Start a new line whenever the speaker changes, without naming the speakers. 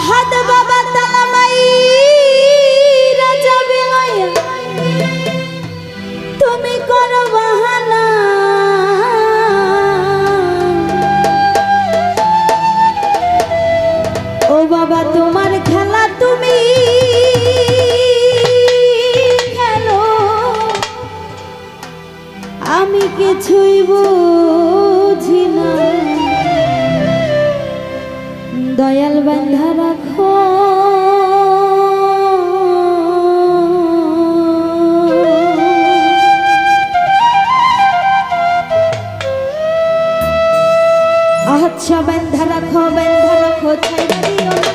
আহাদ বাবা তালামাই, রাজা তুমি করো বাহানা। ও বাবা, তোমার খেলা তুমি খেলো আমি কিছুই বুঝি না। দয়াল বান্ধা রাখো। আচ্ছা বান্ধা রাখো বান্ধা রাখো ছাই দিও